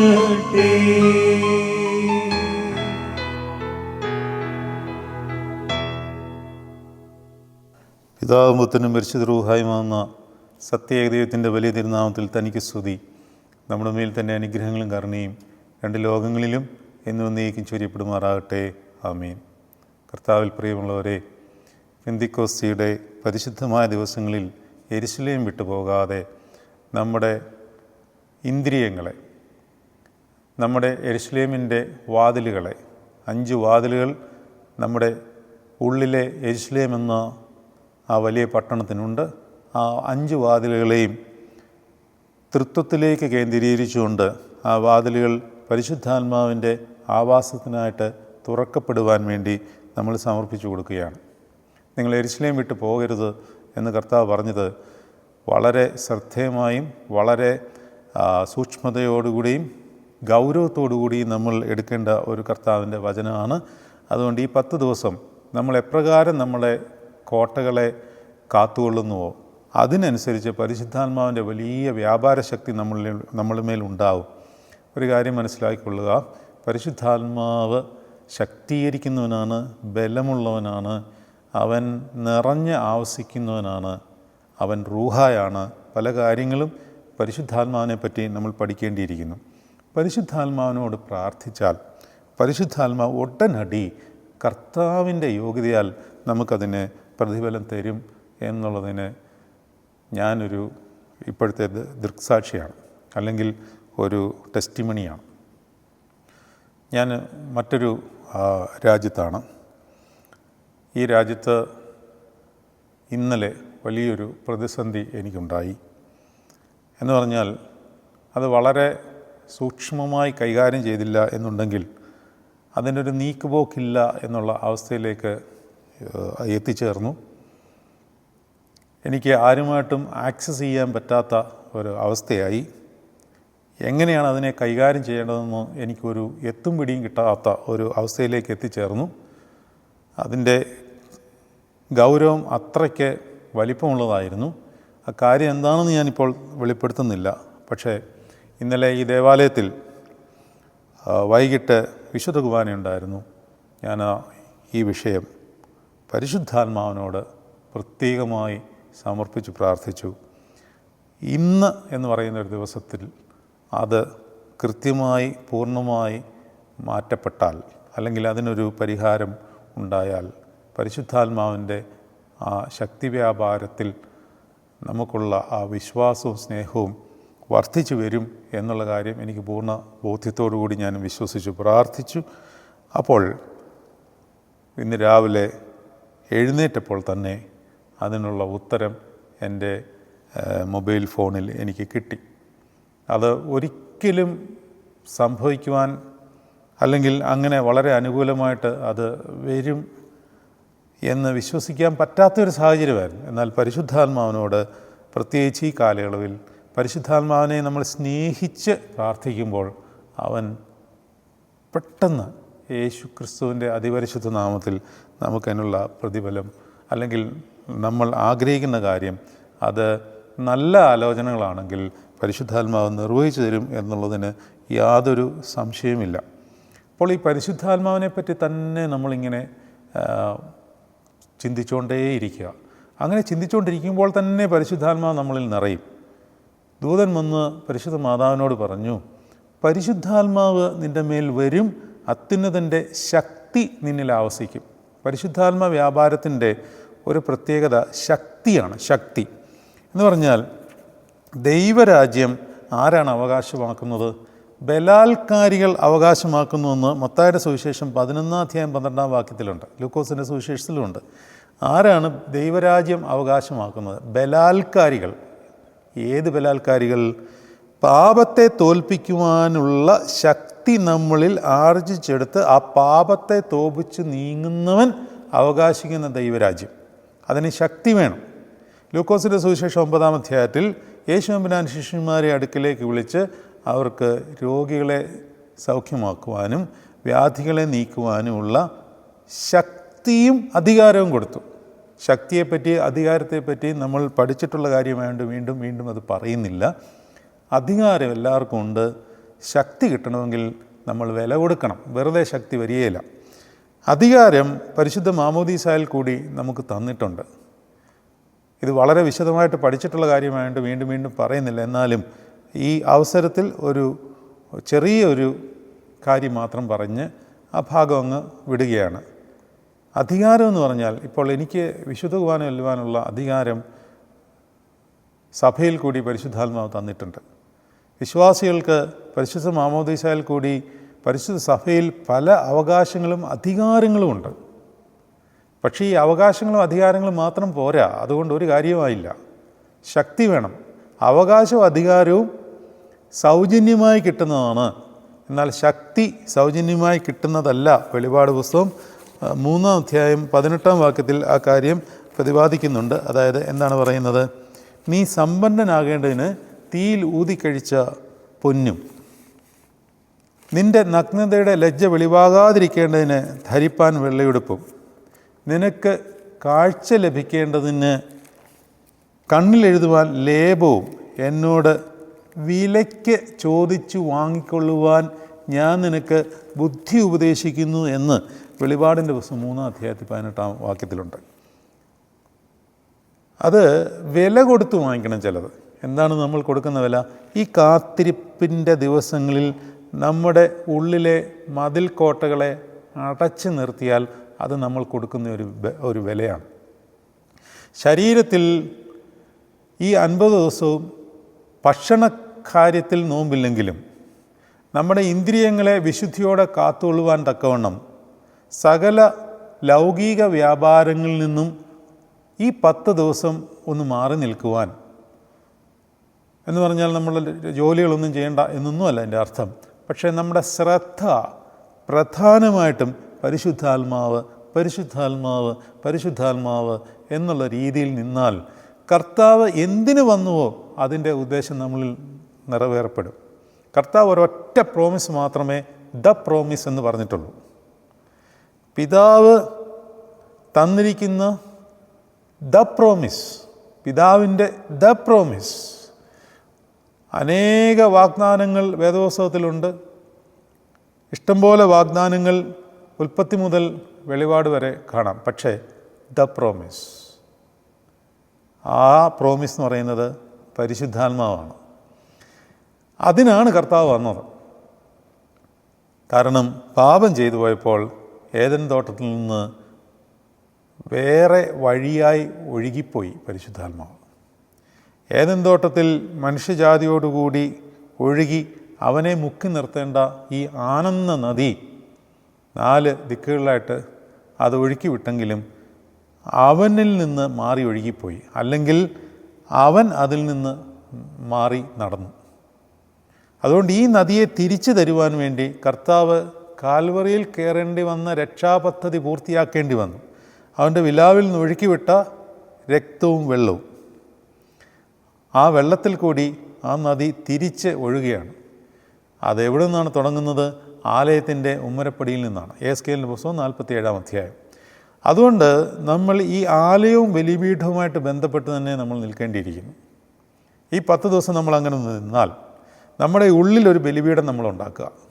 ചെയ്യട്ടെ പിതാവുമ്പത്തിനും പുത്രനും പരിശുദ്ധ റൂഹായുമാകുന്ന സത്യേകദൈവത്തിന്റെ വലിയ തിരുനാമത്തിൽ തനിക്ക് സ്തുതി. നമ്മുടെ മേൽ തന്നെ അനുഗ്രഹങ്ങളും കരുണയും രണ്ട് ലോകങ്ങളിലും എന്നും നീക്കം ചൊരിയപ്പെടുമാറാകട്ടെ. ആമീൻ. കർത്താവിൽ പ്രിയമുള്ളവരെ പെന്തിക്കോസ്തിയുടെ പരിശുദ്ധമായ ദിവസങ്ങളിൽ എരിശിലയും വിട്ടുപോകാതെ നമ്മുടെ ഇന്ദ്രിയങ്ങളെ നമ്മുടെ എരിശ്ലേമിന്റെ വാതിലുകളെ അഞ്ച് വാതിലുകൾ നമ്മുടെ ഉള്ളിലെ എരിശ്ലേം എന്ന ആ വലിയ പട്ടണത്തിനുണ്ട്. ആ അഞ്ച് വാതിലുകളെയും തൃത്വത്തിലേക്ക് കേന്ദ്രീകരിച്ചുകൊണ്ട് ആ വാതിലുകൾ പരിശുദ്ധാത്മാവിന്റെ ആവാസത്തിനായിട്ട് തുറക്കപ്പെടുവാൻ വേണ്ടി നമ്മൾ സമർപ്പിച്ചു കൊടുക്കുകയാണ്. നിങ്ങൾ എരിശ്ലേം വിട്ട് പോകരുത് എന്ന് കർത്താവ് പറഞ്ഞത് വളരെ ശ്രദ്ധേയമായും വളരെ സൂക്ഷ്മതയോടുകൂടിയും ഗൗരവത്തോടുകൂടിയും നമ്മൾ എടുക്കേണ്ട ഒരു കർത്താവിന്റെ വചനമാണ്. അതുകൊണ്ട് ഈ പത്ത് ദിവസം നമ്മൾ എപ്രകാരം നമ്മളെ കോട്ടകളെ കാത്തുകൊള്ളുന്നുവോ അതിനനുസരിച്ച് പരിശുദ്ധാത്മാവിന്റെ വലിയ വ്യാപാര ശക്തി നമ്മളിൽ നമ്മളുടെ മേലുണ്ടാവും ഒരു കാര്യം മനസ്സിലാക്കിക്കൊള്ളുക. പരിശുദ്ധാത്മാവ് ശക്തീകരിക്കുന്നവനാണ് ബലമുള്ളവനാണ് അവൻ നിറഞ്ഞ് ആവസിക്കുന്നവനാണ് അവൻ റൂഹായാണ്. പല കാര്യങ്ങളും പരിശുദ്ധാത്മാവിനെ പറ്റി നമ്മൾ പഠിക്കേണ്ടിയിരിക്കുന്നു. പരിശുദ്ധാത്മാവിനോട് പ്രാർത്ഥിച്ചാൽ പരിശുദ്ധാത്മാവ് ഉടനടി കർത്താവിന്റെ യോഗ്യതയാൽ നമുക്കതിന് പ്രതിഫലം തരും എന്നുള്ളതിന് ഞാനൊരു ഇപ്പോഴത്തെ ദൃക്സാക്ഷിയാണ് അല്ലെങ്കിൽ ഒരു ടെസ്റ്റിമണിയാണ്. ഞാൻ മറ്റൊരു രാജ്യത്താണ്. ഈ രാജ്യത്ത് ഇന്നലെ വലിയൊരു പ്രതിസന്ധി എനിക്കുണ്ടായി. എന്ന് പറഞ്ഞാൽ അത് വളരെ സൂക്ഷ്മമായി കൈകാര്യം ചെയ്തില്ല എന്നുണ്ടെങ്കിൽ അതിനൊരു നീക്കുപോക്കില്ല എന്നുള്ള അവസ്ഥയിലേക്ക് എത്തിച്ചേർന്നു. എനിക്ക് ആരുമായിട്ടും ആക്സസ് ചെയ്യാൻ പറ്റാത്ത ഒരു അവസ്ഥയായി. എങ്ങനെയാണ് അതിനെ കൈകാര്യം ചെയ്യേണ്ടതെന്ന് എനിക്കൊരു എത്തും പിടിയും കിട്ടാത്ത ഒരു അവസ്ഥയിലേക്ക് എത്തിച്ചേർന്നു. അതിന്റെ ഗൗരവം അത്രയ്ക്ക് വലിപ്പമുള്ളതായിരുന്നു. ആ കാര്യം എന്താണെന്ന് ഞാനിപ്പോൾ വെളിപ്പെടുത്തുന്നില്ല. പക്ഷേ ഇന്നലെ ഈ ദേവാലയത്തിൽ വൈകിട്ട് വിശുദ്ധ കുർബാനയുണ്ടായിരുന്നു ഞാൻ ഈ വിഷയം പരിശുദ്ധാത്മാവിനോട് പ്രത്യേകമായി സമർപ്പിച്ച് പ്രാർത്ഥിച്ചു. ഇന്ന് എന്ന് പറയുന്ന ഒരു ദിവസത്തിൽ അത് കൃത്യമായി പൂർണമായി മാറ്റപ്പെട്ടാൽ അല്ലെങ്കിൽ അതിനൊരു പരിഹാരം ഉണ്ടായാൽ പരിശുദ്ധാത്മാവിന്റെ ആ ശക്തി വ്യാപാരത്തിൽ നമുക്കുള്ള ആ വിശ്വാസവും സ്നേഹവും വർദ്ധിച്ചു വരും എന്നുള്ള കാര്യം എനിക്ക് പൂർണ ബോധ്യത്തോടു കൂടി ഞാൻ വിശ്വസിച്ചു. പ്രാർത്ഥിച്ചു. അപ്പോൾ ഇന്ന് രാവിലെ എഴുന്നേറ്റപ്പോൾ തന്നെ അതിനുള്ള ഉത്തരം എന്റെ മൊബൈൽ ഫോണിൽ എനിക്ക് കിട്ടി. അത് ഒരിക്കലും സംഭവിക്കുവാൻ അല്ലെങ്കിൽ അങ്ങനെ വളരെ അനുകൂലമായിട്ട് അത് വരും എന്ന് വിശ്വസിക്കാൻ പറ്റാത്തൊരു സാഹചര്യമായിരുന്നു. എന്നാൽ പരിശുദ്ധാത്മാവിനോട് പ്രത്യേകിച്ച് ഈ കാലയളവിൽ പരിശുദ്ധാത്മാവിനെ നമ്മൾ സ്നേഹിച്ച് പ്രാർത്ഥിക്കുമ്പോൾ അവൻ പെട്ടെന്ന് യേശു ക്രിസ്തുവിന്റെ അതിപരിശുദ്ധ നാമത്തിൽ നമുക്കതിനുള്ള പ്രതിഫലം അല്ലെങ്കിൽ നമ്മൾ ആഗ്രഹിക്കുന്ന കാര്യം അത് നല്ല ആലോചനകളാണെങ്കിൽ പരിശുദ്ധാത്മാവ് നിർവഹിച്ചു തരും എന്നുള്ളതിന് യാതൊരു സംശയമില്ല അപ്പോൾ ഈ പരിശുദ്ധാത്മാവിനെ പറ്റി തന്നെ നമ്മളിങ്ങനെ ചിന്തിച്ചുകൊണ്ടേയിരിക്കുക അങ്ങനെ ചിന്തിച്ചുകൊണ്ടിരിക്കുമ്പോൾ തന്നെ പരിശുദ്ധാത്മാവ് നമ്മളിൽ നിറയും. ദൂതൻ വന്ന് പരിശുദ്ധ മാതാവിനോട് പറഞ്ഞു പരിശുദ്ധാത്മാവ് നിന്റെ മേൽ വരും അത്യുന്നതന്റെ ശക്തി നിന്നിൽ ആവസിക്കും. പരിശുദ്ധാത്മ വ്യാപാരത്തിന്റെ ഒരു പ്രത്യേകത ശക്തിയാണ് ശക്തി. എന്ന് പറഞ്ഞാൽ ദൈവരാജ്യം ആരാണ് അവകാശമാക്കുന്നത്? ബലാത്കാരികൾ അവകാശമാക്കുന്നുവെന്ന് മത്തായുടെ സുവിശേഷം പതിനൊന്നാം അധ്യായം പന്ത്രണ്ടാം വാക്യത്തിലുണ്ട് ലൂക്കോസിന്റെ സുവിശേഷത്തിലുമുണ്ട് ആരാണ് ദൈവരാജ്യം അവകാശമാക്കുന്നത്? ബലാത്കാരികൾ ഏത് ബലാത്കാരികൾ പാപത്തെ തോൽപ്പിക്കുവാനുള്ള ശക്തി നമ്മളിൽ ആർജിച്ചെടുത്ത് ആ പാപത്തെ തോപിച്ച് നീങ്ങുന്നവൻ അവകാശിക്കുന്ന ദൈവരാജ്യം. അതിന് ശക്തി വേണം. ലൂക്കോസിന്റെ സുവിശേഷം ഒമ്പതാം അധ്യായത്തിൽ യേശു യേശുമ്പനാൻ ശിഷ്യന്മാരെ അടുക്കിലേക്ക് വിളിച്ച് അവർക്ക് രോഗികളെ സൗഖ്യമാക്കുവാനും വ്യാധികളെ നീക്കുവാനുമുള്ള ശക്തിയും അധികാരവും കൊടുത്തു. ശക്തിയെപ്പറ്റി അധികാരത്തെപ്പറ്റി നമ്മൾ പഠിച്ചിട്ടുള്ള കാര്യമായതുകൊണ്ട് വീണ്ടും വീണ്ടും അത് പറയുന്നില്ല. അധികാരം എല്ലാവർക്കും ഉണ്ട്. ശക്തി കിട്ടണമെങ്കിൽ നമ്മൾ വില കൊടുക്കണം. വെറുതെ ശക്തി വരികയില്ല. അധികാരം പരിശുദ്ധ മാമോദീസായിൽ കൂടി നമുക്ക് തന്നിട്ടുണ്ട്. ഇത് വളരെ വിശദമായിട്ട് പഠിച്ചിട്ടുള്ള കാര്യമായതുകൊണ്ട് വീണ്ടും വീണ്ടും പറയുന്നില്ല. എന്നാലും ഈ അവസരത്തിൽ ഒരു ചെറിയൊരു കാര്യം മാത്രം പറഞ്ഞ് ആ ഭാഗം അങ്ങ് വിടുകയാണ്. അധികാരം എന്ന് പറഞ്ഞാൽ ഇപ്പോൾ എനിക്ക് വിശുദ്ധ കുർബാന വെല്ലുവാനുള്ള അധികാരം സഭയിൽ കൂടി പരിശുദ്ധാത്മാവ് തന്നിട്ടുണ്ട്. വിശ്വാസികൾക്ക് പരിശുദ്ധ മാമോദീസയിൽ കൂടി പരിശുദ്ധ സഭയിൽ പല അവകാശങ്ങളും അധികാരങ്ങളും ഉണ്ട്. പക്ഷേ ഈ അവകാശങ്ങളും അധികാരങ്ങളും മാത്രം പോരാ. അതുകൊണ്ട് ഒരു കാര്യമായില്ല ശക്തി വേണം. അവകാശവും അധികാരവും സൗജന്യമായി കിട്ടുന്നതാണ്. എന്നാൽ ശക്തി സൗജന്യമായി കിട്ടുന്നതല്ല വെളിപാട് പുസ്തകം. മൂന്നാം അധ്യായം പതിനെട്ടാം വാക്യത്തിൽ ആ കാര്യം പ്രതിപാദിക്കുന്നുണ്ട്. അതായത് എന്താണ് പറയുന്നത്? നീ സമ്പന്നനാകേണ്ടതിന് തീയിൽ ഊതിക്കഴിച്ച പൊന്നും നിന്റെ നഗ്നതയുടെ ലജ്ജ വെളിവാകാതിരിക്കേണ്ടതിന് ധരിപ്പാൻ വെള്ളയുടുപ്പും നിനക്ക് കാഴ്ച ലഭിക്കേണ്ടതിന് കണ്ണിലെഴുതുവാൻ ലേപവും എന്നോട് വിലയ്ക്ക് ചോദിച്ചു വാങ്ങിക്കൊള്ളുവാൻ ഞാൻ നിനക്ക് ബുദ്ധി ഉപദേശിക്കുന്നു എന്ന് വെളിപാടിന്റെ പുസ്തകം മൂന്നാം അധ്യായത്തിൽ പതിനെട്ടാം വാക്യത്തിലുണ്ട്. അത് വില കൊടുത്ത് വാങ്ങിക്കണം ചിലത്. എന്താണ് നമ്മൾ കൊടുക്കുന്ന വില? ഈ കാത്തിരിപ്പിന്റെ ദിവസങ്ങളിൽ നമ്മുടെ ഉള്ളിലെ മതിൽ കോട്ടകളെ അടച്ചു നിർത്തിയാൽ അത് നമ്മൾ കൊടുക്കുന്ന ഒരു ഒരു വിലയാണ്. ശരീരത്തിൽ ഈ അൻപത് ദിവസവും ഭക്ഷണ കാര്യത്തിൽ നോമ്പില്ലെങ്കിലും നമ്മുടെ ഇന്ദ്രിയങ്ങളെ വിശുദ്ധിയോടെ കാത്തുകൊള്ളുവാൻ തക്കവണ്ണം സകല ലൗകിക വ്യാപാരങ്ങളിൽ നിന്നും ഈ പത്ത് ദിവസം ഒന്ന് മാറി നിൽക്കുവാൻ. എന്ന് പറഞ്ഞാൽ നമ്മൾ ജോലികളൊന്നും ചെയ്യേണ്ട എന്നൊന്നുമല്ല എന്റെ അർത്ഥം. പക്ഷേ നമ്മുടെ ശ്രദ്ധ പ്രധാനമായിട്ടും പരിശുദ്ധാത്മാവ് പരിശുദ്ധാത്മാവ് പരിശുദ്ധാത്മാവ് എന്നുള്ള രീതിയിൽ നിന്നാൽ കർത്താവ് എന്തിനു വന്നുവോ അതിന്റെ ഉദ്ദേശം നമ്മളിൽ നിറവേറപ്പെടും. കർത്താവ് ഒരൊറ്റ പ്രോമിസ് മാത്രമേ ദ പ്രോമിസ് എന്ന് പറഞ്ഞിട്ടുള്ളൂ. പിതാവ് തന്നിരിക്കുന്ന ദ പ്രോമിസ് പിതാവിന്റെ ദ പ്രോമിസ്. അനേക വാഗ്ദാനങ്ങൾ വേദോത്സവത്തിലുണ്ട് ഇഷ്ടംപോലെ വാഗ്ദാനങ്ങൾ ഉൽപ്പത്തി മുതൽ വെളിപാട് വരെ കാണാം. പക്ഷേ ദ പ്രോമിസ്. ആ പ്രോമിസ് എന്ന് പറയുന്നത് പരിശുദ്ധാത്മാവാണ്. അതിനാണ് കർത്താവ് വന്നത്. കാരണം പാപം ചെയ്തു പോയപ്പോൾ ഏതൻ തോട്ടത്തിൽ നിന്ന് വേറെ വഴിയായി ഒഴുകിപ്പോയി പരിശുദ്ധാത്മാവ്. ഏതൻ തോട്ടത്തിൽ മനുഷ്യജാതിയോടുകൂടി ഒഴുകി അവനെ മുക്കി നിർത്തേണ്ട ഈ ആനന്ദ നദി നാല് ദിക്കുകളിലായിട്ട് അത് ഒഴുക്കി വിട്ടെങ്കിലും അവനിൽ നിന്ന് മാറി ഒഴുകിപ്പോയി. അല്ലെങ്കിൽ അവൻ അതിൽ നിന്ന് മാറി നടന്നു. അതുകൊണ്ട് ഈ നദിയെ തിരിച്ചു തരുവാൻ വേണ്ടി കർത്താവ് കാൽവറിയിൽ കയറേണ്ടി വന്ന രക്ഷാപദ്ധതി പൂർത്തിയാക്കേണ്ടി വന്നു. അവന്റെ വിലാവിൽ നിന്ന് ഒഴുക്കിവിട്ട രക്തവും വെള്ളവും. ആ വെള്ളത്തിൽ കൂടി ആ നദി തിരിച്ച് ഒഴുകുകയാണ്. അതെവിടെ നിന്നാണ് തുടങ്ങുന്നത്? ആലയത്തിന്റെ ഉമ്മരപ്പടിയിൽ നിന്നാണ്. എ സ്കെയിലിന്റെ പുസ്തകം നാൽപ്പത്തി ഏഴാം അധ്യായം. അതുകൊണ്ട് നമ്മൾ ഈ ആലയവും ബലിപീഠവുമായിട്ട് ബന്ധപ്പെട്ട് തന്നെ നമ്മൾ നിൽക്കേണ്ടിയിരിക്കുന്നു. ഈ പത്ത് ദിവസം നമ്മൾ അങ്ങനെ നിന്നാൽ നമ്മുടെ ഉള്ളിലൊരു ബലിപീഠം നമ്മൾ ഉണ്ടാക്കുക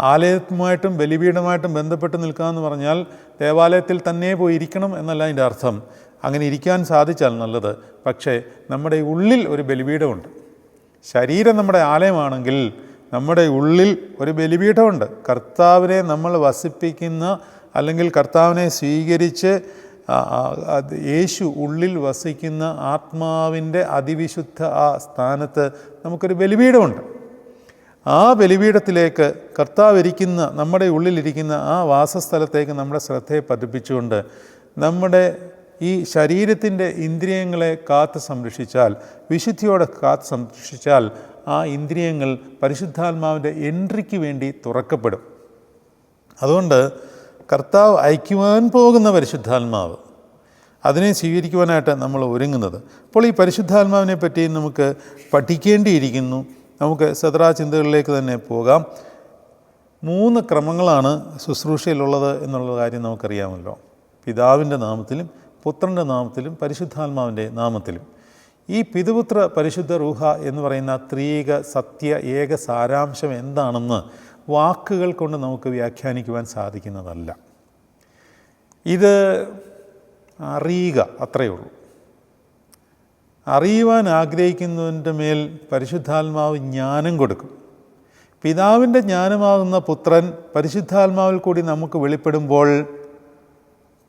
ആലയവുമായിട്ടും ബലിപീഠമായിട്ടും ബന്ധപ്പെട്ട് നിൽക്കാമെന്ന് പറഞ്ഞാൽ ദേവാലയത്തിൽ തന്നെ പോയി ഇരിക്കണം എന്നല്ല അതിന്റെ അർത്ഥം. അങ്ങനെ ഇരിക്കാൻ സാധിച്ചാൽ നല്ലത്. പക്ഷേ നമ്മുടെ ഉള്ളിൽ ഒരു ബലിപീഠമുണ്ട്. ശരീരം നമ്മുടെ ആലയമാണെങ്കിൽ നമ്മുടെ ഉള്ളിൽ ഒരു ബലിപീഠമുണ്ട്. കർത്താവിനെ നമ്മൾ വസിപ്പിക്കുന്ന അല്ലെങ്കിൽ കർത്താവിനെ സ്വീകരിച്ച് യേശു ഉള്ളിൽ വസിക്കുന്ന ആത്മാവിന്റെ അതിവിശുദ്ധ ആ സ്ഥാനത്ത് നമുക്കൊരു ബലിപീഠമുണ്ട്. ആ ബലിപീഠത്തിലേക്ക് കർത്താവ് ഇരിക്കുന്ന നമ്മുടെ ഉള്ളിലിരിക്കുന്ന ആ വാസസ്ഥലത്തേക്ക് നമ്മുടെ ശ്രദ്ധയെ പതിപ്പിച്ചുകൊണ്ട് നമ്മുടെ ഈ ശരീരത്തിന്റെ ഇന്ദ്രിയങ്ങളെ കാത്ത് സംരക്ഷിച്ചാൽ വിശുദ്ധിയോടെ കാത്ത് സംരക്ഷിച്ചാൽ ആ ഇന്ദ്രിയങ്ങൾ പരിശുദ്ധാത്മാവിന്റെ എൻട്രിക്ക് വേണ്ടി തുറക്കപ്പെടും. അതുകൊണ്ട് കർത്താവ് അയക്കുവാൻ പോകുന്ന പരിശുദ്ധാത്മാവ് അതിനെ സ്വീകരിക്കുവാനായിട്ട് നമ്മൾ ഒരുങ്ങുന്നത്. അപ്പോൾ ഈ പരിശുദ്ധാത്മാവിനെ പറ്റി നമുക്ക് പഠിക്കേണ്ടിയിരിക്കുന്നു. നമുക്ക് സദറാ ചിന്തകളിലേക്ക് തന്നെ പോകാം. മൂന്ന് ക്രമങ്ങളാണ് ശുശ്രൂഷയിലുള്ളത് എന്നുള്ള കാര്യം നമുക്കറിയാമല്ലോ. പിതാവിന്റെ നാമത്തിലും പുത്രന്റെ നാമത്തിലും പരിശുദ്ധാത്മാവിന്റെ നാമത്തിലും. ഈ പിതൃപുത്ര പരിശുദ്ധ റൂഹ എന്ന് പറയുന്ന ത്രീക സത്യ ഏക സാരാംശം എന്താണെന്ന് വാക്കുകൾ കൊണ്ട് നമുക്ക് വ്യാഖ്യാനിക്കുവാൻ സാധിക്കുന്നതല്ല. ഇത് അറിയുക അത്രയേ ഉള്ളൂ. അറിയുവാൻ ആഗ്രഹിക്കുന്നതിന്റെ മേൽ പരിശുദ്ധാത്മാവ് ജ്ഞാനം കൊടുക്കും. പിതാവിന്റെ ജ്ഞാനമാകുന്ന പുത്രൻ പരിശുദ്ധാത്മാവിൽ കൂടി നമുക്ക് വെളിപ്പെടുമ്പോൾ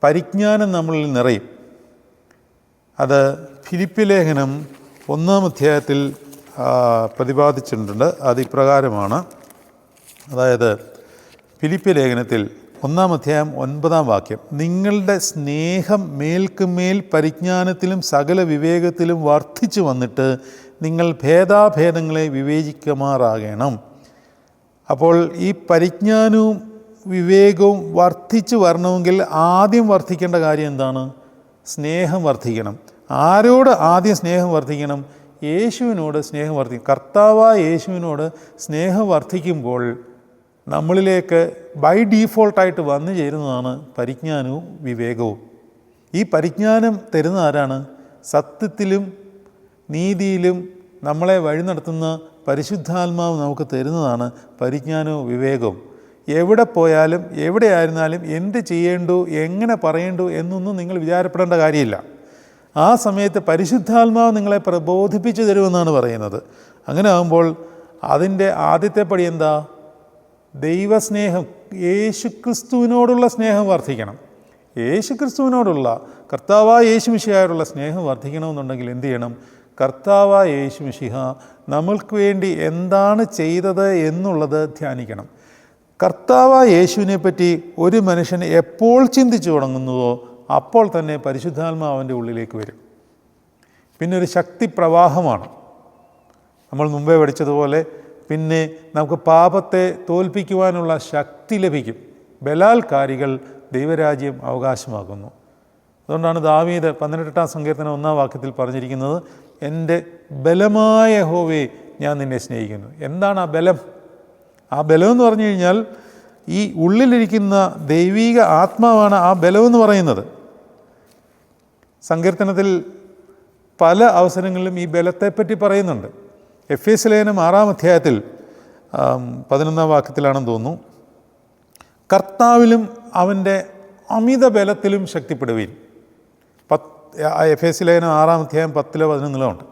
പരിജ്ഞാനം നമ്മളിൽ നിറയും. അത് ഫിലിപ്പി ലേഖനം ഒന്നാം അധ്യായത്തിൽ പ്രതിപാദിച്ചിട്ടുണ്ട്. അത് ഇപ്രകാരമാണ്. അതായത് ഫിലിപ്പി ലേഖനത്തിൽ ഒന്നാം അധ്യായം ഒൻപതാം വാക്യം. നിങ്ങളുടെ സ്നേഹം മേൽക്കുമേൽ പരിജ്ഞാനത്തിലും സകല വിവേകത്തിലും വർദ്ധിച്ചു വന്നിട്ട് നിങ്ങൾ ഭേദാഭേദങ്ങളെ വിവേചിക്കുമാറാകണം. അപ്പോൾ ഈ പരിജ്ഞാനവും വിവേകവും വർദ്ധിച്ചു വരണമെങ്കിൽ ആദ്യം വർദ്ധിക്കേണ്ട കാര്യം എന്താണ്? സ്നേഹം വർദ്ധിക്കണം. ആരോട് ആദ്യം സ്നേഹം വർദ്ധിക്കണം? യേശുവിനോട് സ്നേഹം വർദ്ധിക്കും കർത്താവായ യേശുവിനോട് സ്നേഹം വർദ്ധിക്കുമ്പോൾ നമ്മളിലേക്ക് ബൈ ഡീഫോൾട്ടായിട്ട് വന്നു ചേരുന്നതാണ് പരിജ്ഞാനവും വിവേകവും. ഈ പരിജ്ഞാനം തരുന്ന ആരാണ്? സത്യത്തിലും നീതിയിലും നമ്മളെ വഴി നടത്തുന്ന പരിശുദ്ധാത്മാവ് നമുക്ക് തരുന്നതാണ് പരിജ്ഞാനവും വിവേകവും. എവിടെ പോയാലും എവിടെ ആയിരുന്നാലും എന്ത് ചെയ്യേണ്ടു എങ്ങനെ പറയേണ്ടു എന്നൊന്നും നിങ്ങൾ വിചാരപ്പെടേണ്ട കാര്യമില്ല. ആ സമയത്ത് പരിശുദ്ധാത്മാവ് നിങ്ങളെ പ്രബോധിപ്പിച്ചു തരുമെന്നാണ് പറയുന്നത്. അങ്ങനെ ആകുമ്പോൾ അതിന്റെ ആദ്യത്തെ പടി എന്താ? ദൈവസ്നേഹം യേശുക്രിസ്തുവിനോടുള്ള സ്നേഹം വർദ്ധിക്കണം. യേശുക്രിസ്തുവിനോടുള്ള കർത്താവായ യേശുമിഷിഹായോടുള്ള സ്നേഹം വർദ്ധിക്കണമെന്നുണ്ടെങ്കിൽ എന്ത് ചെയ്യണം? കർത്താവായ യേശുമിഷിഹ നമ്മൾക്ക് വേണ്ടി എന്താണ് ചെയ്തത് എന്നുള്ളത് ധ്യാനിക്കണം. കർത്താവായ യേശുവിനെ പറ്റി ഒരു മനുഷ്യൻ എപ്പോൾ ചിന്തിച്ചു തുടങ്ങുന്നുവോ അപ്പോൾ തന്നെ പരിശുദ്ധാത്മാവ് അവന്റെ ഉള്ളിലേക്ക് വരും. പിന്നെ ഒരു ശക്തി പ്രവാഹമാണ് നമ്മൾ മുമ്പേ പഠിച്ചതുപോലെ പിന്നെ നമുക്ക് പാപത്തെ തോൽപ്പിക്കുവാനുള്ള ശക്തി ലഭിക്കും. ബലാൽക്കാരികൾ ദൈവരാജ്യം അവകാശമാക്കുന്നു. അതുകൊണ്ടാണ് ദാവീദ് പതിനെട്ടാം സങ്കീർത്തനം ഒന്നാം വാക്യത്തിൽ പറഞ്ഞിരിക്കുന്നത് എന്റെ ബലമായ ഹോവേ ഞാൻ നിന്നെ സ്നേഹിക്കുന്നു. എന്താണ് ആ ബലം? ആ ബലം എന്ന് പറഞ്ഞു കഴിഞ്ഞാൽ ഈ ഉള്ളിലിരിക്കുന്ന ദൈവീക ആത്മാവാണ് ആ ബലമെന്ന് പറയുന്നത്. സങ്കീർത്തനത്തിൽ പല അവസരങ്ങളിലും ഈ ബലത്തെപ്പറ്റി പറയുന്നുണ്ട്. എഫ് എസ് ലേനം ആറാം അധ്യായത്തിൽ പതിനൊന്നാം വാക്യത്തിലാണെന്ന് തോന്നുന്നു. കർത്താവിലും അവന്റെ അമിത ബലത്തിലും ശക്തിപ്പെടുവീൻ. പത്ത് എഫ് എസ് ലേനം ആറാം അധ്യായം പത്തിലോ പതിനൊന്നിലോ ഉണ്ട്.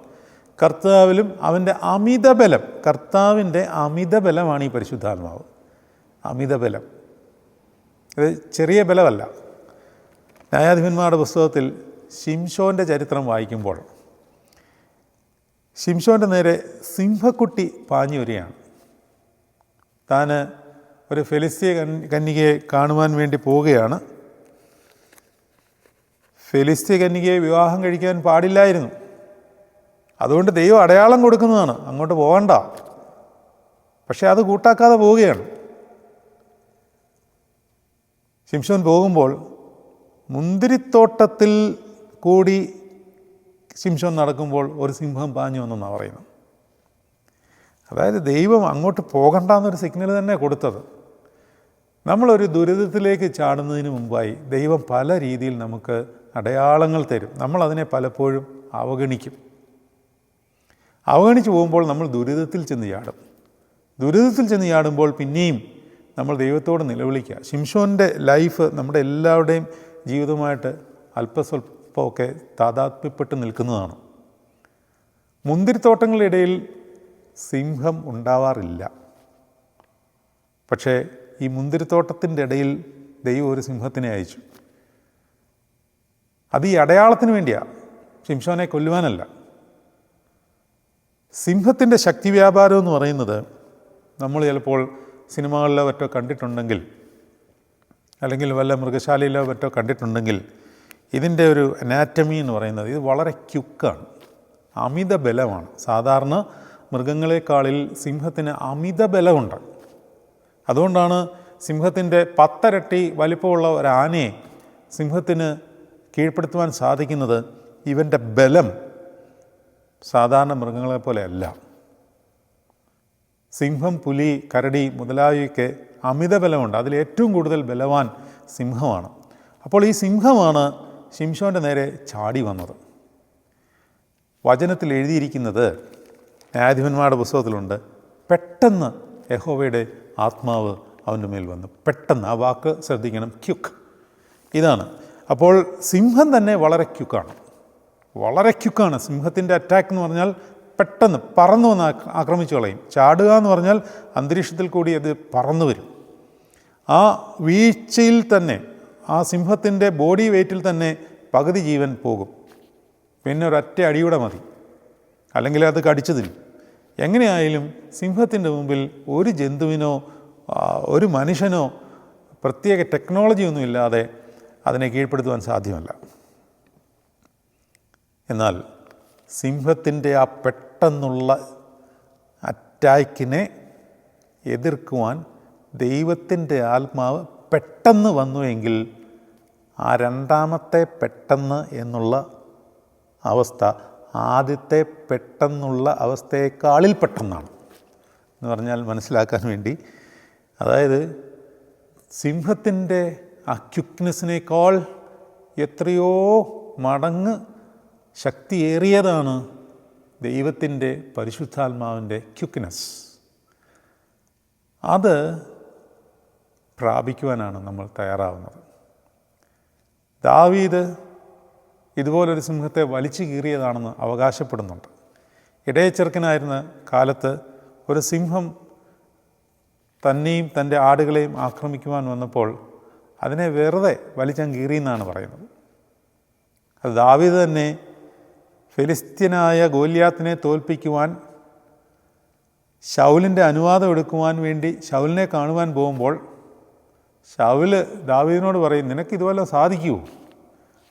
കർത്താവിലും അവന്റെ അമിത ബലം കർത്താവിന്റെ അമിത ബലമാണ് ഈ പരിശുദ്ധാത്മാവ്. അമിത ബലം ഇത് ചെറിയ ബലമല്ല. ന്യായാധിപന്മാരുടെ പുസ്തകത്തിൽ ശിംഷോന്റെ ചരിത്രം വായിക്കുമ്പോൾ ശിംഷോന്റെ നേരെ സിംഹക്കുട്ടി പാഞ്ഞു വരികയാണ്. താൻ ഒരു ഫെലിസ്തീയ കന്യകയെ കാണുവാൻ വേണ്ടി പോവുകയാണ്. ഫെലിസ്തീയ കന്യകയെ വിവാഹം കഴിക്കാൻ പാടില്ലായിരുന്നു. അതുകൊണ്ട് ദൈവം അടയാളം കൊടുക്കുന്നതാണ്. അങ്ങോട്ട് പോകണ്ട പക്ഷേ അത് കൂട്ടാക്കാതെ പോവുകയാണ്. ശിംഷോൻ പോകുമ്പോൾ മുന്തിരിത്തോട്ടത്തിൽ കൂടി ശിംഷോൻ നടക്കുമ്പോൾ ഒരു സിംഹം പാഞ്ഞു വന്നെന്നാണ് പറയുന്നത്. അതായത് ദൈവം അങ്ങോട്ട് പോകണ്ട പോകണ്ടെന്നൊരു സിഗ്നൽ തന്നെ കൊടുത്തത്. നമ്മളൊരു ദുരിതത്തിലേക്ക് ചാടുന്നതിന് മുമ്പായി ദൈവം പല രീതിയിൽ നമുക്ക് അടയാളങ്ങൾ തരും. നമ്മളതിനെ പലപ്പോഴും അവഗണിക്കും. അവഗണിച്ച് പോകുമ്പോൾ നമ്മൾ ദുരിതത്തിൽ ചെന്ന് ചാടും. ദുരിതത്തിൽ ചെന്ന് ചാടുമ്പോൾ പിന്നെയും നമ്മൾ ദൈവത്തോട് നിലവിളിക്കുക. ശിംഷോന്റെ ലൈഫ് നമ്മുടെ എല്ലാവരുടെയും ജീവിതമായിട്ട് അല്പസ്വല്പമൊക്കെ താതാത്മ്യപ്പെട്ട് നിൽക്കുന്നതാണ്. മുന്തിരിത്തോട്ടങ്ങളിടയിൽ സിംഹം ഉണ്ടാവാറില്ല. പക്ഷേ ഈ മുന്തിരിത്തോട്ടത്തിന്റെ ഇടയിൽ ദൈവം ഒരു സിംഹത്തിനെ അയച്ചു. അത് ഈ അടയാളത്തിന് വേണ്ടിയാണ് ശിംഷോനെ കൊല്ലുവാനല്ല. സിംഹത്തിന്റെ ശക്തി വ്യാപാരം എന്ന് പറയുന്നത് നമ്മൾ ചിലപ്പോൾ സിനിമകളിലോ മറ്റോ കണ്ടിട്ടുണ്ടെങ്കിൽ അല്ലെങ്കിൽ വല്ല മൃഗശാലയിലോ മറ്റോ കണ്ടിട്ടുണ്ടെങ്കിൽ ഇതിന്റെ ഒരു അനാറ്റമി എന്ന് പറയുന്നത് ഇത് വളരെ ക്യുക്കാണ്. അമിത ബലമാണ്. സാധാരണ മൃഗങ്ങളെക്കാളിൽ സിംഹത്തിന് അമിത ബലമുണ്ട്. അതുകൊണ്ടാണ് സിംഹത്തിന്റെ പത്തരട്ടി വലിപ്പമുള്ള ഒരു ആനയെ സിംഹത്തിന് കീഴ്പ്പെടുത്തുവാൻ സാധിക്കുന്നത് ഇവന്റെ ബലം സാധാരണ മൃഗങ്ങളെ പോലെ അല്ല സിംഹം പുലി കരടി മുതലായവയ്ക്ക് അമിത ബലമുണ്ട്. അതിൽ ഏറ്റവും കൂടുതൽ ബലവാൻ സിംഹമാണ്. അപ്പോൾ ഈ സിംഹമാണ് ശിംഷോന്റെ നേരെ ചാടി വന്നത്. വചനത്തിൽ എഴുതിയിരിക്കുന്നത് ന്യായാധിപന്മാരുടെ പുസ്തകത്തിലുണ്ട്. പെട്ടെന്ന് യഹോവയുടെ ആത്മാവ് അവന്റെ മേൽ വന്നു. പെട്ടെന്ന് ആ വാക്ക് ശ്രദ്ധിക്കണം. ക്യുക്ക്. ഇതാണ്. അപ്പോൾ സിംഹം തന്നെ വളരെ ക്യുക്കാണ്. വളരെ ക്യുക്കാണ്. സിംഹത്തിന്റെ അറ്റാക്ക് എന്ന് പറഞ്ഞാൽ പെട്ടെന്ന് പറന്നു വന്ന് ആക്രമിച്ചു കളയും. ചാടുക എന്ന് പറഞ്ഞാൽ അന്തരീക്ഷത്തിൽ കൂടി അത് പറന്നു വരും. ആ വീഴ്ചയിൽ തന്നെ ആ സിംഹത്തിന്റെ ബോഡി വെയ്റ്റിൽ തന്നെ പകുതി ജീവൻ പോകും. പിന്നെ ഒരൊറ്റ അടിയൂടെ മതി. അല്ലെങ്കിൽ അത് കടിച്ചതിൽ എങ്ങനെയായാലും സിംഹത്തിന്റെ മുമ്പിൽ ഒരു ജന്തുവിനോ ഒരു മനുഷ്യനോ പ്രത്യേക ടെക്നോളജി ഇല്ലാതെ അതിനെ കീഴ്പ്പെടുത്തുവാൻ സാധ്യമല്ല. എന്നാൽ സിംഹത്തിന്റെ ആ പെട്ടെന്നുള്ള അറ്റാക്കിനെ എതിർക്കുവാൻ ദൈവത്തിന്റെ ആത്മാവ് പെട്ടെന്ന് വന്നുവെങ്കിൽ ആ രണ്ടാമത്തെ പെട്ടെന്ന് എന്നുള്ള അവസ്ഥ ആദ്യത്തെ പെട്ടെന്നുള്ള അവസ്ഥയെക്കാളിൽ പെട്ടെന്നാണ്. എന്ന് പറഞ്ഞാൽ മനസ്സിലാക്കാൻ വേണ്ടി. അതായത് സിംഹത്തിന്റെ ആ ക്യുക്നെസ്സിനേക്കാൾ എത്രയോ മടങ്ങ് ശക്തിയേറിയതാണ് ദൈവത്തിന്റെ പരിശുദ്ധാത്മാവിന്റെ ക്യുക്നെസ്. അത് പ്രാപിക്കുവാനാണ് നമ്മൾ തയ്യാറാവുന്നത്. ദാവീദ് ഇതുപോലൊരു സിംഹത്തെ വലിച്ചു കീറിയതാണെന്ന് അവകാശപ്പെടുന്നുണ്ട്. ഇടയച്ചെറുക്കനായിരുന്ന കാലത്ത് ഒരു സിംഹം തന്നെയും തന്റെ ആടുകളെയും ആക്രമിക്കുവാൻ വന്നപ്പോൾ അതിനെ വെറുതെ വലിച്ചാൻ കീറിയെന്നാണ് പറയുന്നത്. അത് ദാവീദ് തന്നെ ഫെലിസ്ത്യനായ ഗോലിയാത്തിനെ തോൽപ്പിക്കുവാൻ ശൗലിന്റെ അനുവാദം എടുക്കുവാൻ വേണ്ടി ശൗലിനെ കാണുവാൻ പോകുമ്പോൾ ശൗൽ ദാവീദിനോട് പറയും നിനക്ക് ഇതുപോലെ സാധിക്കുമോ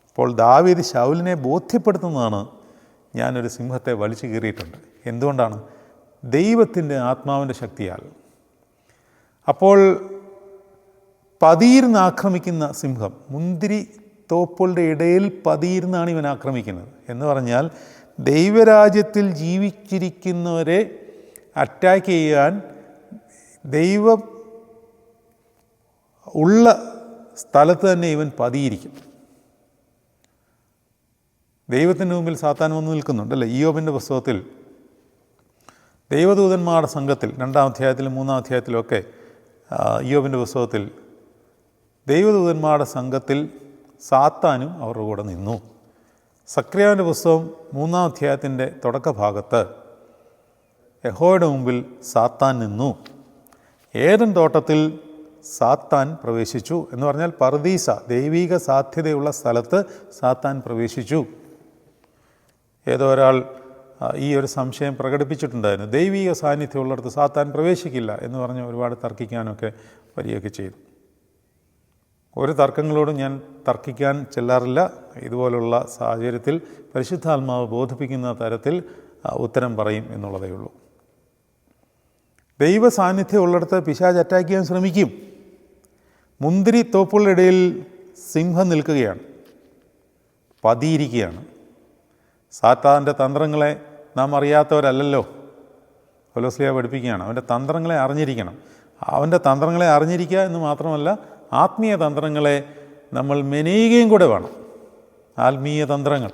അപ്പോൾ ദാവീദ് ശൗലിനെ ബോധ്യപ്പെടുത്തുന്നതാണ് ഞാനൊരു സിംഹത്തെ വലിച്ചു കീറിയിട്ടുണ്ട്. എന്തുകൊണ്ടാണ്? ദൈവത്തിന്റെ ആത്മാവിന്റെ ശക്തിയാൽ. അപ്പോൾ പതിയിരുന്ന് ആക്രമിക്കുന്ന സിംഹം മുന്തിരി തോപ്പുകളുടെ ഇടയിൽ പതിയിരുന്നാണ് ഇവൻ ആക്രമിക്കുന്നത്. എന്ന് പറഞ്ഞാൽ ദൈവരാജ്യത്തിൽ ജീവിച്ചിരിക്കുന്നവരെ അറ്റാക്ക് ചെയ്യാൻ ദൈവം ഉള്ള സ്ഥലത്ത് തന്നെ ഇവൻ പതിയിരിക്കും ദൈവത്തിന്റെ മുമ്പിൽ സാത്താൻ വന്ന് നിൽക്കുന്നുണ്ട് അല്ലേ? ഇയോബിന്റെ പുസ്തകത്തിൽ ദൈവദൂതന്മാരുടെ സംഘത്തിൽ രണ്ടാം അധ്യായത്തിലും മൂന്നാം അധ്യായത്തിലുമൊക്കെ ആ, ഇയോബിന്റെ പുസ്തകത്തിൽ ദൈവദൂതന്മാരുടെ സംഘത്തിൽ സാത്താനും അവരുടെ കൂടെ നിന്നു. സക്രിയാവിന്റെ പുസ്തകം മൂന്നാം അധ്യായത്തിന്റെ തുടക്ക ഭാഗത്ത് യഹോയുടെ മുമ്പിൽ സാത്താൻ നിന്നു. ഏതൻ തോട്ടത്തിൽ സാത്താൻ പ്രവേശിച്ചു എന്ന് പറഞ്ഞാൽ പർദീസ ദൈവീക സാധ്യതയുള്ള സ്ഥലത്ത് സാത്താൻ പ്രവേശിച്ചു. ഏതോ ഒരാൾ ഈ ഒരു സംശയം പ്രകടിപ്പിച്ചിട്ടുണ്ടായിരുന്നു. ദൈവീക സാന്നിധ്യമുള്ളിടത്ത് സാത്താൻ പ്രവേശിക്കില്ല എന്ന് പറഞ്ഞ് ഒരുപാട് തർക്കിക്കാനൊക്കെ വരികയൊക്കെ ചെയ്തു. ഒരു തർക്കങ്ങളോടും ഞാൻ തർക്കിക്കാൻ ചെല്ലാറില്ല. ഇതുപോലുള്ള സാഹചര്യത്തിൽ പരിശുദ്ധാത്മാവ് ബോധിപ്പിക്കുന്ന തരത്തിൽ ഉത്തരം പറയും എന്നുള്ളതേ ഉള്ളൂ. ദൈവ സാന്നിധ്യം ഉള്ളിടത്ത് പിശാജ് അറ്റാക്ക് ചെയ്യാൻ ശ്രമിക്കും. മുന്തിരി ഇടയിൽ സിംഹം നിൽക്കുകയാണ് പതിയിരിക്കുകയാണ്. സാത്താന്റെ തന്ത്രങ്ങളെ നാം അറിയാത്തവരല്ലല്ലോ. കൊലോസ്ലിയ പഠിപ്പിക്കുകയാണ് അവന്റെ തന്ത്രങ്ങളെ അറിഞ്ഞിരിക്കണം. അവന്റെ തന്ത്രങ്ങളെ അറിഞ്ഞിരിക്കുക എന്ന് മാത്രമല്ല ആത്മീയ തന്ത്രങ്ങളെ നമ്മൾ മെനയുകയും കൂടെ വേണം. ആത്മീയ തന്ത്രങ്ങൾ.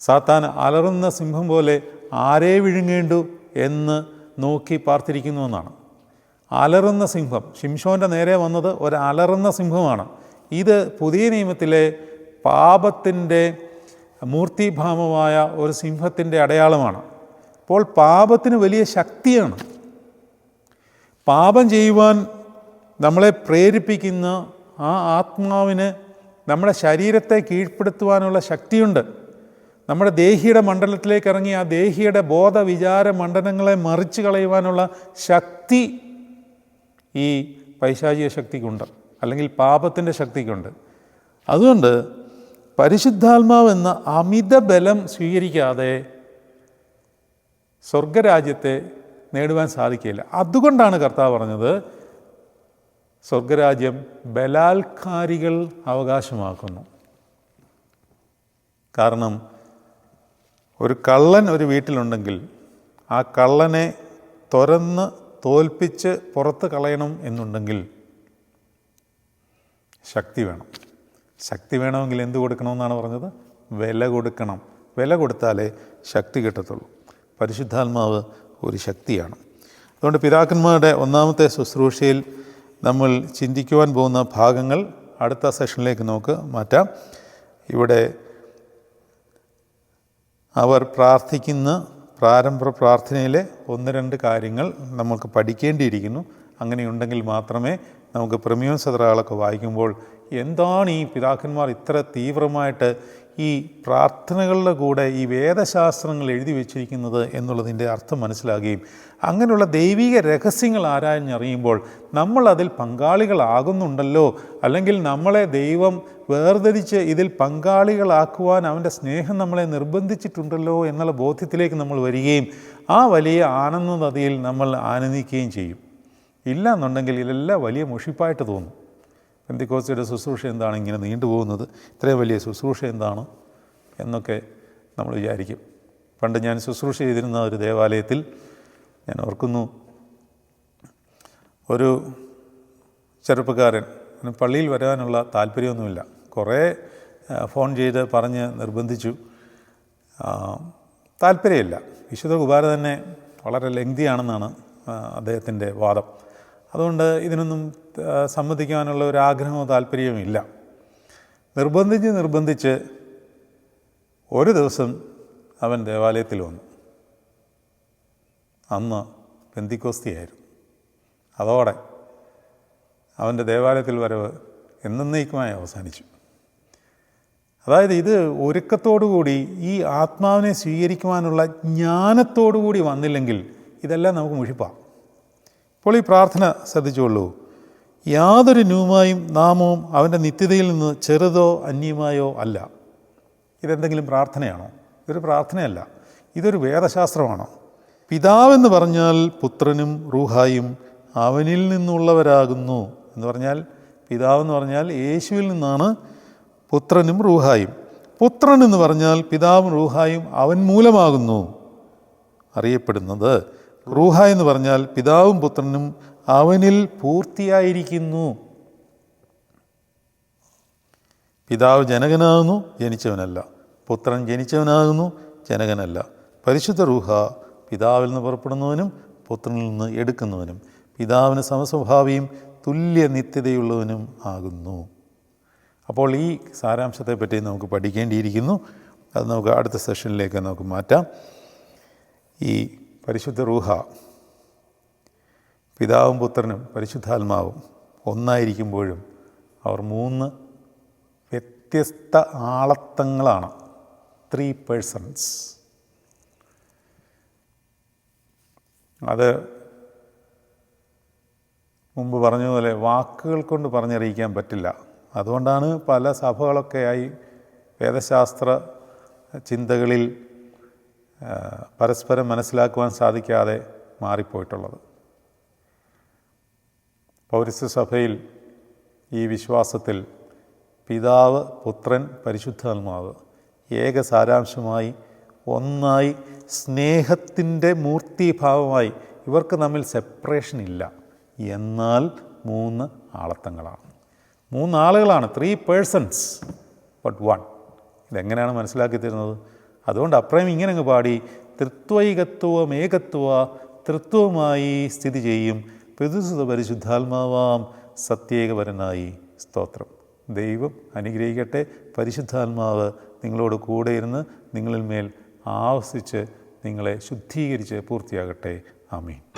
സാത്താൻ അലറുന്ന സിംഹം പോലെ ആരെ വിഴുങ്ങേണ്ടു എന്ന് നോക്കി പാർത്തിരിക്കുന്നു എന്നാണ്. അലറുന്ന സിംഹം. ഷിംഷോന്റെ നേരെ വന്നത് ഒരു അലറുന്ന സിംഹമാണ്. ഇത് പുതിയ നിയമത്തിലെ പാപത്തിന്റെ മൂർത്തിഭാവമായ ഒരു സിംഹത്തിന്റെ അടയാളമാണ്. അപ്പോൾ പാപത്തിന് വലിയ ശക്തിയാണ്. പാപം ചെയ്യുവാൻ നമ്മളെ പ്രേരിപ്പിക്കുന്ന ആ ആത്മാവിന് നമ്മുടെ ശരീരത്തെ കീഴ്പ്പെടുത്തുവാനുള്ള ശക്തിയുണ്ട്. നമ്മുടെ ദേഹിയുടെ മണ്ഡലത്തിലേക്ക് ഇറങ്ങി ആ ദേഹിയുടെ ബോധവിചാര മണ്ഡലങ്ങളെ മറിച്ച് കളയുവാനുള്ള ശക്തി ഈ പൈശാചിക ശക്തിക്കുണ്ട് അല്ലെങ്കിൽ പാപത്തിന്റെ ശക്തിക്കുണ്ട്. അതുകൊണ്ട് പരിശുദ്ധാത്മാവ് എന്ന അമിത ബലം സ്വീകരിക്കാതെ സ്വർഗരാജ്യത്തെ നേടുവാൻ സാധിക്കില്ല അതുകൊണ്ടാണ് കർത്താവ് പറഞ്ഞത് സ്വർഗരാജ്യം ബലാത്കാരികൾ അവകാശമാക്കുന്നു. കാരണം ഒരു കള്ളൻ ഒരു വീട്ടിലുണ്ടെങ്കിൽ ആ കള്ളനെ തുരന്ന് തോൽപ്പിച്ച് പുറത്ത് കളയണം എന്നുണ്ടെങ്കിൽ ശക്തി വേണം. ശക്തി വേണമെങ്കിൽ എന്ത് കൊടുക്കണമെന്നാണ് പറഞ്ഞത്? വില കൊടുക്കണം. വില കൊടുത്താലേ ശക്തി കിട്ടത്തുള്ളൂ. പരിശുദ്ധാത്മാവ് ഒരു ശക്തിയാണ്. അതുകൊണ്ട് പിതാക്കന്മാരുടെ ഒന്നാമത്തെ ശുശ്രൂഷയിൽ നമ്മൾ ചിന്തിക്കുവാൻ പോകുന്ന ഭാഗങ്ങൾ അടുത്ത സെഷനിലേക്ക് നമുക്ക് മാറ്റാം. ഇവിടെ അവർ പ്രാർത്ഥിക്കുന്ന പ്രാരംഭ പ്രാർത്ഥനയിലെ ഒന്ന് രണ്ട് കാര്യങ്ങൾ നമുക്ക് പഠിക്കേണ്ടിയിരിക്കുന്നു. അങ്ങനെയുണ്ടെങ്കിൽ മാത്രമേ നമുക്ക് പ്രമിയം സദറകളൊക്കെ വായിക്കുമ്പോൾ എന്താണ് ഈ പിതാക്കന്മാർ ഇത്ര തീവ്രമായിട്ട് ഈ പ്രാർത്ഥനകളുടെ കൂടെ ഈ വേദശാസ്ത്രങ്ങൾ എഴുതി വെച്ചിരിക്കുന്നത് എന്നുള്ളതിന്റെ അർത്ഥം മനസ്സിലാകുകയും അങ്ങനെയുള്ള ദൈവിക രഹസ്യങ്ങൾ ആരാഞ്ഞറിയുമ്പോൾ നമ്മൾ അതിൽ പങ്കാളികളാകുന്നുണ്ടല്ലോ. അല്ലെങ്കിൽ നമ്മളെ ദൈവം വേർതിരിച്ച് ഇതിൽ പങ്കാളികളാക്കുവാൻ അവന്റെ സ്നേഹം നമ്മളെ നിർബന്ധിച്ചിട്ടുണ്ടല്ലോ എന്നുള്ള ബോധ്യത്തിലേക്ക് നമ്മൾ വരികയും ആ വലിയ ആനന്ദ നദിയിൽ നമ്മൾ ആനന്ദിക്കുകയും ചെയ്യും. ഇല്ല എന്നുണ്ടെങ്കിൽ ഇതെല്ലാം വലിയ മുഷിപ്പായിട്ട് തോന്നും. പെന്തിക്കോസ്തിയുടെ ശുശ്രൂഷ എന്താണ് ഇങ്ങനെ നീണ്ടുപോകുന്നത് ഇത്രയും വലിയ ശുശ്രൂഷ എന്താണ് എന്നൊക്കെ നമ്മൾ വിചാരിക്കും. പണ്ട് ഞാൻ ശുശ്രൂഷ ചെയ്തിരുന്ന ഒരു ദേവാലയത്തിൽ ഞാൻ ഓർക്കുന്നു ഒരു ചെറുപ്പക്കാരൻ പള്ളിയിൽ വരാനുള്ള താല്പര്യമൊന്നുമില്ല. കുറേ ഫോൺ ചെയ്ത് പറഞ്ഞ് നിർബന്ധിച്ചു. താല്പര്യമില്ല. വിശുദ്ധ കുമാര തന്നെ വളരെ ലെങ്തിയാണെന്നാണ് അദ്ദേഹത്തിന്റെ വാദം. അതുകൊണ്ട് ഇതിനൊന്നും സമ്മതിക്കാനുള്ള ഒരു ആഗ്രഹമോ താല്പര്യമോ ഇല്ല. നിർബന്ധിച്ച് നിർബന്ധിച്ച് ഒരു ദിവസം അവൻ ദേവാലയത്തിൽ വന്നു. അന്ന് പെന്തിക്കോസ്തിയായിരുന്നു. അതോടെ അവന്റെ ദേവാലയത്തിൽ വരവ് എന്നേക്കുമായി അവസാനിച്ചു. അതായത് ഇത് ഒരുക്കത്തോടുകൂടി ഈ ആത്മാവിനെ സ്വീകരിക്കുവാനുള്ള ജ്ഞാനത്തോടുകൂടി വന്നില്ലെങ്കിൽ ഇതെല്ലാം നമുക്ക് മുഷിപ്പാം. ഇപ്പോൾ ഈ പ്രാർത്ഥന ശ്രദ്ധിച്ചുകൊള്ളൂ യാതൊരു ന്യൂമായും നാമവും അവന്റെ നിത്യതയിൽ നിന്ന് ചെറുതോ അന്യമായോ അല്ല. ഇതെന്തെങ്കിലും പ്രാർത്ഥനയാണോ? ഇതൊരു പ്രാർത്ഥനയല്ല. ഇതൊരു വേദശാസ്ത്രമാണ്? പിതാവെന്ന് പറഞ്ഞാൽ പുത്രനും റൂഹായും അവനിൽ നിന്നുള്ളവരാകുന്നു എന്ന് പറഞ്ഞാൽ പിതാവെന്ന് പറഞ്ഞാൽ യേശുവിൽ നിന്നാണ് പുത്രനും റൂഹായും. പുത്രൻ എന്ന് പറഞ്ഞാൽ പിതാവും റൂഹായും അവൻ മൂലമാകുന്നു. അറിയപ്പെടുന്നത് റൂഹ എന്ന് പറഞ്ഞാൽ പിതാവും പുത്രനും അവനിൽ പൂർത്തിയായിരിക്കുന്നു. പിതാവ് ജനകനാകുന്നു ജനിച്ചവനല്ല. പുത്രൻ ജനിച്ചവനാകുന്നു ജനകനല്ല. പരിശുദ്ധ റൂഹ പിതാവിൽ നിന്ന് പുറപ്പെടുന്നവനും പുത്രനിൽ നിന്ന് എടുക്കുന്നവനും പിതാവിന് സമസ്വഭാവിയും തുല്യ നിത്യതയുള്ളവനും ആകുന്നു. അപ്പോൾ ഈ സാരാംശത്തെ പറ്റി നമുക്ക് പഠിക്കേണ്ടിയിരിക്കുന്നു. അത് നമുക്ക് അടുത്ത സെഷനിലേക്ക് നമുക്ക് മാറ്റാം. ഈ പരിശുദ്ധ റൂഹ പിതാവും പുത്രനും പരിശുദ്ധാത്മാവും ഒന്നായിരിക്കുമ്പോഴും അവർ മൂന്ന് വ്യത്യസ്ത ആളത്തങ്ങളാണ്. ത്രീ പേഴ്സൺസ് അത് മുമ്പ് പറഞ്ഞതുപോലെ വാക്കുകൾ കൊണ്ട് പറഞ്ഞറിയിക്കാൻ പറ്റില്ല. അതുകൊണ്ടാണ് പല സഭകളൊക്കെയായി വേദശാസ്ത്ര ചിന്തകളിൽ പരസ്പരം മനസ്സിലാക്കുവാൻ സാധിക്കാതെ മാറിപ്പോയിട്ടുള്ളത്. പൗരസ്ത്യ സഭയിൽ ഈ വിശ്വാസത്തിൽ പിതാവ് പുത്രൻ പരിശുദ്ധാത്മാവ് ഏക സാരാംശമായി ഒന്നായി സ്നേഹത്തിന്റെ മൂർത്തിഭാവമായി ഇവർക്ക് തമ്മിൽ സെപ്പറേഷൻ ഇല്ല. എന്നാൽ മൂന്ന് ആളത്തങ്ങളാണ്. മൂന്നാളുകളാണ് ത്രീ പേഴ്സൺസ് ബട്ട് വൺ ഇതെങ്ങനെയാണ് മനസ്സിലാക്കി തരുന്നത് അതുകൊണ്ട് അപ്രയം ഇങ്ങനെ അങ്ങ് പാടി തൃത്വൈകത്വം ഏകത്വ തൃത്വമായി സ്ഥിതി ചെയ്യും. പ്രതിസുത പരിശുദ്ധാത്മാവാം സത്യേകപരനായി. സ്തോത്രം. ദൈവം അനുഗ്രഹിക്കട്ടെ. പരിശുദ്ധാത്മാവ് നിങ്ങളോട് കൂടെ ഇരുന്ന് നിങ്ങളിൽ മേൽ ആവസിച്ച് നിങ്ങളെ ശുദ്ധീകരിച്ച് പൂർത്തിയാകട്ടെ. ആമീൻ.